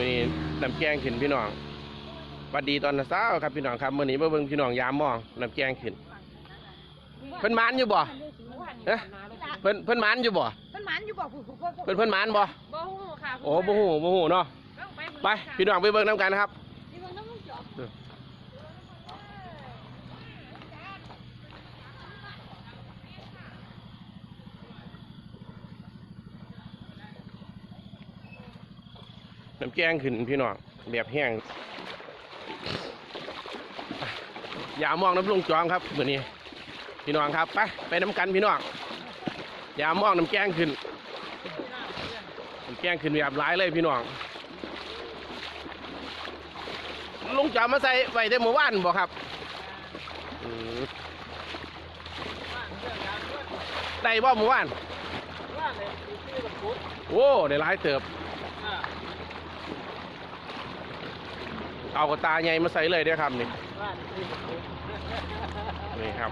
มีน้ำแกงขึ้นพี่น้องหวัดดีตอนเช้าครับพี่น้องครับมื้อนี้มาเบิ่งพี่น้องยามมองน้ำแกงขึ้น เพิ่นหมานอยู่บ่เอ๊ะเพิ่นเพิ่นหมานอยู่บ่ เพิ่นหมันอยู่บ่ผู้ผู้ผู้เพิ่นเพิ่นหมานบ่ บ่ฮู้ค่ะโอ้บ่ฮู้บ่ฮู้เนาะ ไปพี่น้องไปเบิ่งนํกันครับ นี่เบิ่งน้ำลูกจอก น้ำแกงขึ้นพี่น้องแบบแห้งอย่ามองน้ำลุงจองครับมื้อนี้พี่น้องครับไปไปน้ำกันพี่น้องอย่ามองน้ำแกงขึ้นน้ำแกงขึ้นแบบหลายเลยพี่น้องลุงจอมมาใส่ไว้แต่เมื่อวานบ่ครับอืมได้บ่เมื่อวานโอ้ได้หลายเติบ เอากระตาใหญ่มาใส่เลยเด้อครับนี่นี่ครับ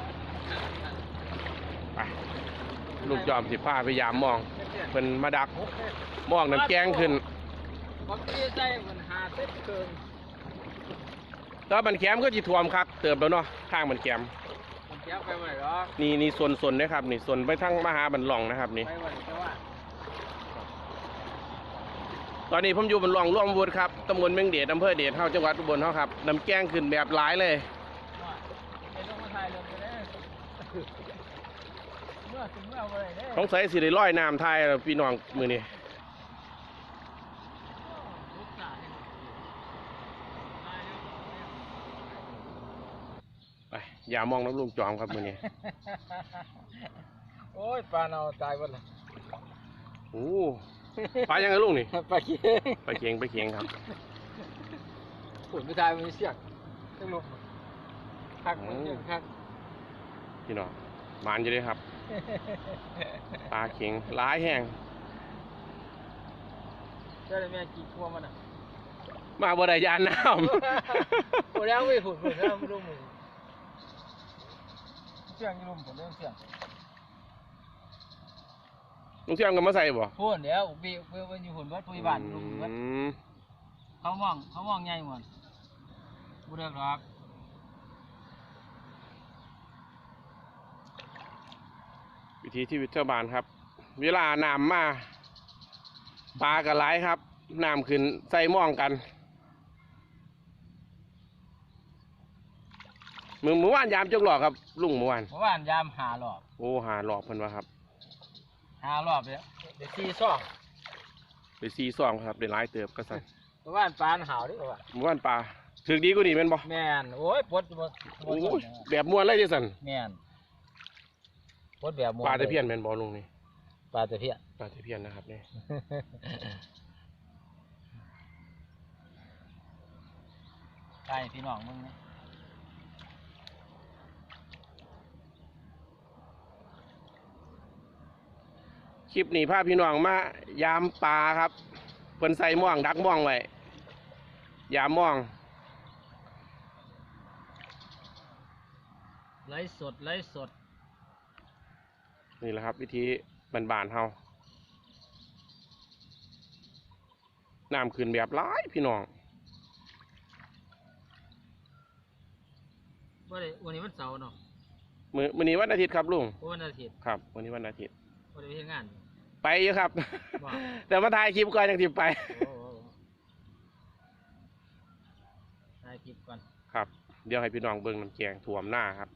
ไปลูกจอมสิผ้าพยายามมองเพิ่นมาดักมองน้ำแกงขึ้นบางทีใจมันหาเซ็ตเกินแตอนมันแคมก็จีท่วมครับเติบแล้วเนาะทางมันแคมมันแก้ไปไหวหรอนี่นี่ส่วนส่วนนะครับ นี่ส่วนไปทั้งมหาบันหลองนะครับ นี่ ไปไหวแต่ว่าตอนนี้ผมอยู่บนหลองร่วมวุฒิครับตำบลเมืองเดชอำเภอเดชเท่าจังหวัดอุบลเท่าครับน้ำแกงขึ้นแบบหลายเลยไม่ต้องมาถ่ายเลยไปได้เมื่อถึงเมื่อวันไหนได้สงสัยสิได้ร้อยน้ำไทยแล้วพี่น้องมือนี้ลูกสาวไปอย่ามองน้ำลุงจอมครับมือนี้โอ้ยปลาเนาตายหมดเลยโอ้ ปลายังไงลุงนี่ปลาเค็งไปเคียงไปเคียงครับผลไม่ตายมันเสียกต้องลงคักมันเสียกคักพี่น้องมานอยู่เลยครับปลาเคียงร้ายแห้งเจ้าแม่กี่ทั่วมันอะมาบ่ได้ยานน้โอ้แล้วไม่ผุดผุดแล้วไม่รู้มือเสียงยี่ลมผมเรื่องเสียงำ ลุงเชื่อมกันมาใส่บ่พูดเดี๋ยวอุบีอุบีมันอยู่หุ่นวัดปุยบ้านลุงวัดอืมเขามองเขามองใหญ่หมดบุเรกหรอกวิธีชีวิตชาวบ้านครับ เวลาน้ำมาปลาก็หลายครับน้ำขึ้นใส่หมองกันมือเมื่อวานยามจกหลอกครับ ลุงเมื่อวานเมื่อวานยามหารอบโอ้หาหลอกเพิ่นว่าครับ หารอบเนี่ยเดี๋ยวซีซ่องไปซีซองครับได้หลายเติบก็สั่นเมื่อวานปลาหาวดิว่าเมื่อวานปลาถึกดีกว่านี้แม่นบ่แม่นโอ้ยปวดปวดปวโอ้ดยแบบม้วนเลยที่สั่นแม่นปวดแบบหมปลาตะเพียนแม่นบ่ลุงนี่ปลาตะเพียน ปลาตะเพียนนะครับนี่ใช่พี่น้องมึงนะ คลิปนี้พาพี่น้องมายามปลาครับเพิ่นใส่หม่องดักหม่องไว้ยามหม่องไลฟ์สดไลฟ์สด นี่แหละครับวิธีบานๆเฮาน้ำขึ้นแบบร้ายพี่น้องว่าได้วันนี้วันเสาร์เนาะมือมือนี้วันอาทิตย์ครับลุงวันอาทิตย์ครับวันนี้วันอาทิตย์วันได้ไปเฮ็ดงาน ไปอยู่ครับว้าวแต่มาถ่ายคลิปก่อนยังทิไป โอ้โหถ่ายคลิปก่อนครับเดี๋ยวให้พี่น้องเบิ่งน้ำแกงถ่วมหน้าครับ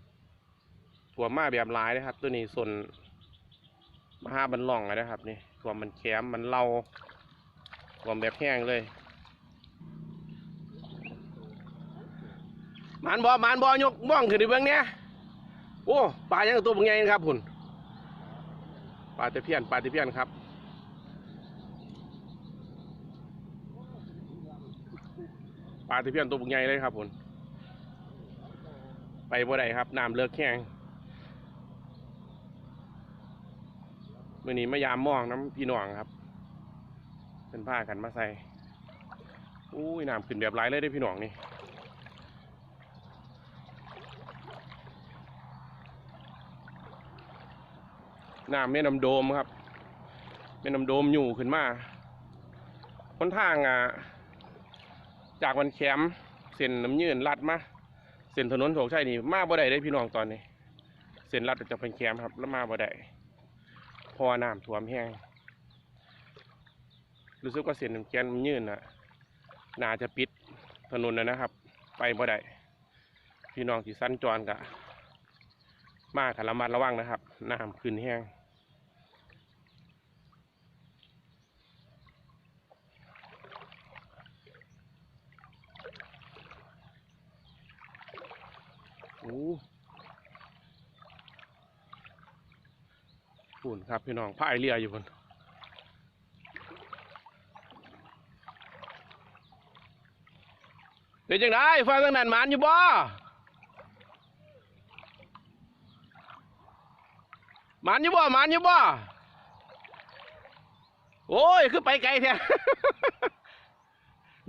ถ่วมมาแบบร้ายนะครับ ตัวนี้ส่วนมหาบันล่องเลยนะครับนี่ถ่วมมันแคมมันเล่าถ่วมแบบแห้งเลยหมันบอมันบอยกม่องขึ้นในเบื้องเนี้ยโอ้ปลายังตัวเป็นไงครับพุ่น ปลาตะเพียนปลาตะเพียนครับ ปลาตะเพียนตัวบุกใหญ่เลยครับผมไปบ่ได้ครับน้ำเลิกแข้งมื่อนี้มายามมองน้ำพี่น้องครับ เป็นผ้ากันมาใส่อุ้ยน้ำขึ้นแบบไรเลยได้พี่น้องนี่ น้ำแม่น้ำโดมครับแม่น้ำโดมอยู่ขึ้นมาคนทางอะจากวันแคมเส้นน้ำยืนลัดมาเส้นถนนโถงชัยนี่มาบ่ได้ได้พี่น้องตอนนี้ เส้นลัดจากวันแคมครับ แล้วมาบ่ได้พอน้ำท่วมแห้งรู้สึกว่าเส้นน้ำแกนมันยืนน่ะน่าจะปิดถนนนะนะครับ ไปบ่ได้พี่น้องที่สั้นจรกะ มากระมัดระวังนะครับน้ำขึ้นแห้ง อ้ฝุ่นครับพี่น้องพายเรืออยู่คนเป็นจังไดฟังตั้งนานหมานอยู่บ่หมานอยู่บ่หมานอยู่บ่โอ้ยคือไปไกลแท้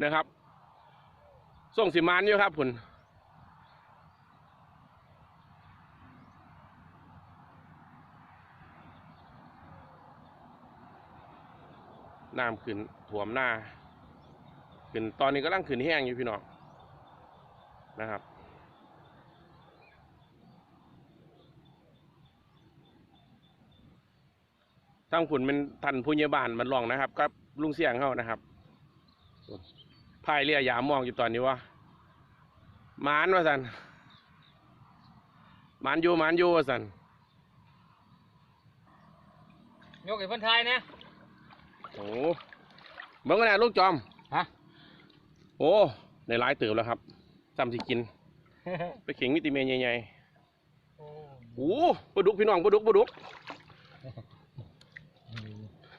นะครับ ส่งสิมานอยู่ครับคุณ น้ำขึ้นถ่วมหน้าขึ้นตอนนี้กำลังขึ้นแห้งอยู่พี่น้องนะครับ ทั้งขุนเป็นทันผู้ใหญ่บ้านมันลองนะครับกับลุงเสียงเขานะครับพายเรือยามองอยู่ตอนนี้ว่าหมานว่าสันหมานอยู่หมานอยู่ว่าสันยกไอ้เพิ่นไทยนะโอ้เบิ่งกันนะลูกจอมฮะ โอ้ในร้ายเติบแล้วครับจำสิกิน ไปเข่งมิติเมนใหญ่ๆโอ้ปลาดุกพี่น้องปลาดุกปลาดุก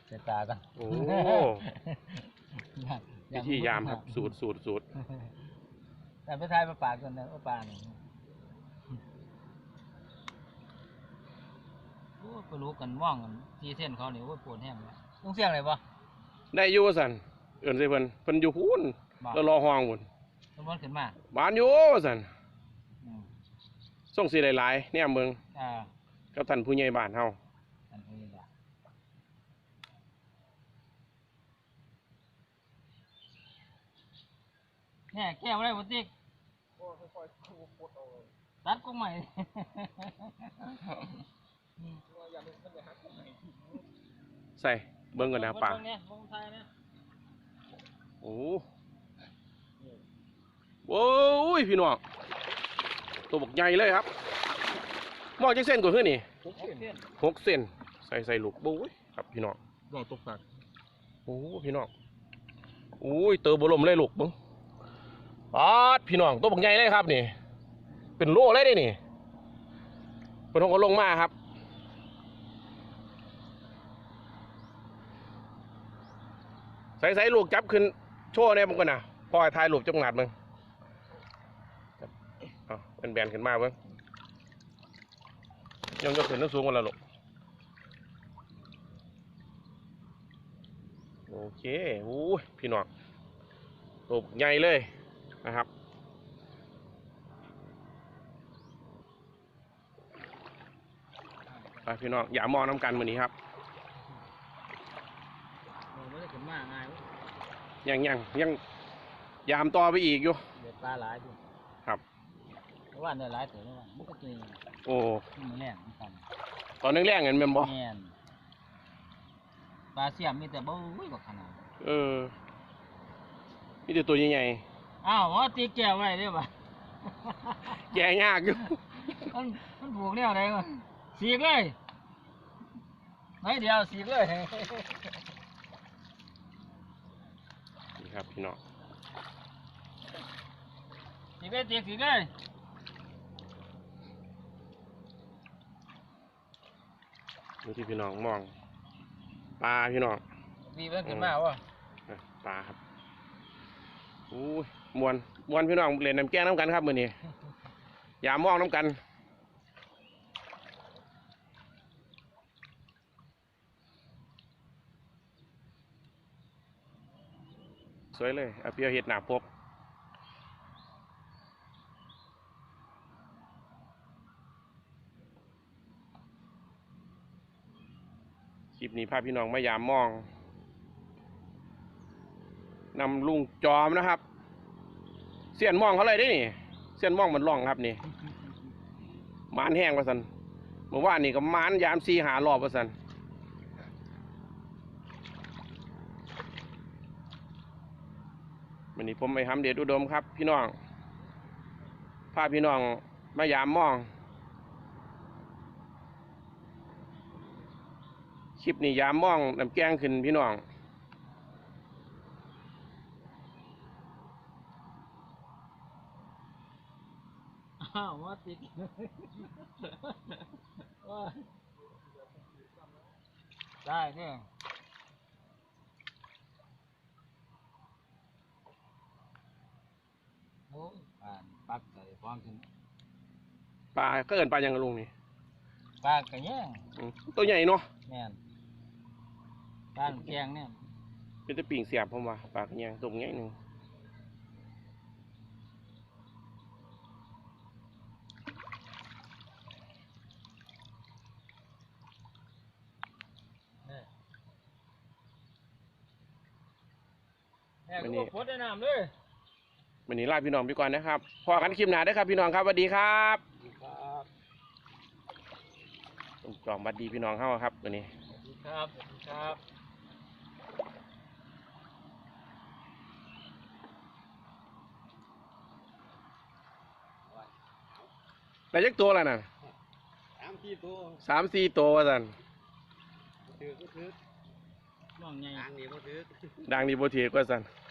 เสียตากันโอ้ วิธียามครับ สูตรสูตรสูตรแต่ไปไทยมาปากกันนะว่าปลาหนึ่งโอ้ไปรู้กันว่องกันทีเส้นเขาเนี่ยว่าปวดแห้งเลยต้องเสียงอะไรบ่ ได้อยู่ว่าสันเอื่นใส่เพิ่นเพิ่นอยู่พูนบ่แล้วรอห้องพุ่นสมมติขึ้นมาบ้านอยู่ว่าสันอืมส่งสีหลายๆเนี่ยเมืองอ่ากับท่านผู้ใหญ่บ้านเฮาอันนี้ละเนี่ยแก้วอะไรบุติกตัดกุ้งใหม่ ใส่ เบิ่งกันนะป่าเบิ่งเนี่ยเบิ่งไทยนะโอ้โอ้ยพี่น้องตัวบกใหญ่เลยครับมองจังเส้นกว่าขึ้นนี่ทุกเส้นหกเส้นใส่ใส่ลูกบุ้ยครับพี่น้องลองตกปากโอ้พี่น้องโอ้ยเตอร์บลมเลยลูกมึงปาดพี่น้องตัวบักใหญ่เลยครับนี่ เป็นโลเลยได้นี่เป็นของก็ลงมาครับ ใส่ใส่ลูกจับขึ้นโชว์เนี่ยมึงก่อนนะพ่อให้ถ่ายรูปจังหวัดมึงเอาเป็นแบนขึ้นมาเบิ้งยังยกขึ้นนึกสูงกว่าละลูกโอเคโอ้ยพี่น้องตัวใหญ่เลยนะครับไปพี่น้องอย่ามองน้ำกันมือนี้ครับ โอ้ไม่ได้ขึ้นมาง่ายเว้ย ยังยังยังยามต่อไปอีกอยู่ เด็ดปลาหลายอยู่ครับ เพราะว่าเนี่ยหลายตัวแล้วว่ามันก็ตัวนี้โอ้มันแรงเหมือนกันตอนแรกๆเงินแม่นบ่แม่นปลาเสียมมีแต่บ่อุ้ยบักขนาดเออมีแต่ตัวใหญ่อ้าวว่าตีแก้วไว้ได้ป่ะๆแย่ยากอยู่ มันมันผูกแนวไหนวะสีกเลยไหนเดียวสีกเลยนี่ ครับพี่น้องสีกเลยตีสีกเลยนี่ที่พี่น้องมองปลาพี่น้องตีมันขึ้นมาวะอะปลาครับอู้ยมวนมวนพี่น้องเล่นน้ำแกงน้ำกันครับมือนี้อย่ามองน้ำกัน วยเลยเอาเปียวเห็ดหนาปกคลิปนี้พาพี่น้องมายามมองนำลุงจอมนะครับ เสียนมองเขาเลยได้นี่ เสียนมองมันล่องครับนี่มานแห้งว่าสันเมื่อวานนี่ก็มานยามซีหารอบว่าสัน วันนี้ผมไปทำเดชอุดมครับ พี่น้องพาพี่น้องมายามมองคลิปนี้ยามมองน้ำแกงขึ้นพี่น้องอ้าวมาติดว่าได้เนี่ย โอ้ยป่านปักใส่ฟองขึ้นปลาก็เอินปลายังกะลุงนี่ปลากระแยงอืมตัวใหญ่เนาะแม่นปลาแกงเนี่ยเป็นตะปิ่งเสียบผมว่าปลากระยังตัวใหญ่หนึ่งแม่ก็พดได้น้ำเลย วันนี้ลาพี่น้องไปก่อนนะครับพอกันคลิปหน้าได้อครับพี่น้องครับสวัสดีครับครับต้องจองบัดดีพี่น้องเข้าครับวันนี้สวัสดีครับสวัสดีครับได้ยักตัวแล้วน่ะสามที่ตัวสามสี่ตัวว่าสันถือก็ถือน้องใหญ่ทางนี้ก็ถือดังดีโบเทีกว่าสันเ